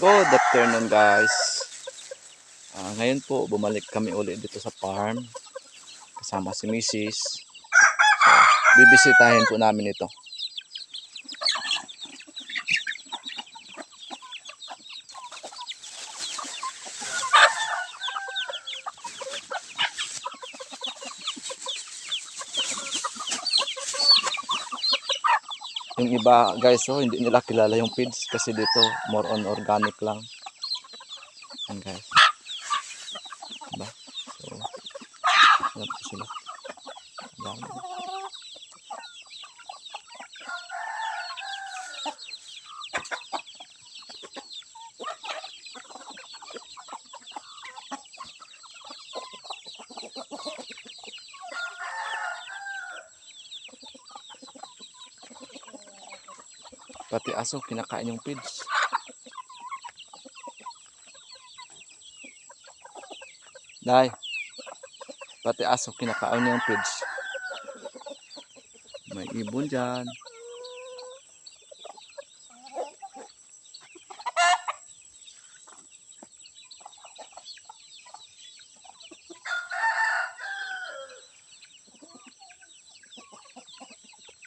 Good afternoon guys. Ah, ngayon po bumalik kami ulit dito sa farm kasama si Mrs. So, bibisitahin po namin ito. Yung iba guys, oh, hindi nila kilala yung feeds kasi dito more on organic lang. Yan guys. Diba? So, yan po sila. Dami. Pati aso, kinakain yung feeds. Dai. Pati aso, kinakain yung feeds. May ibon dyan.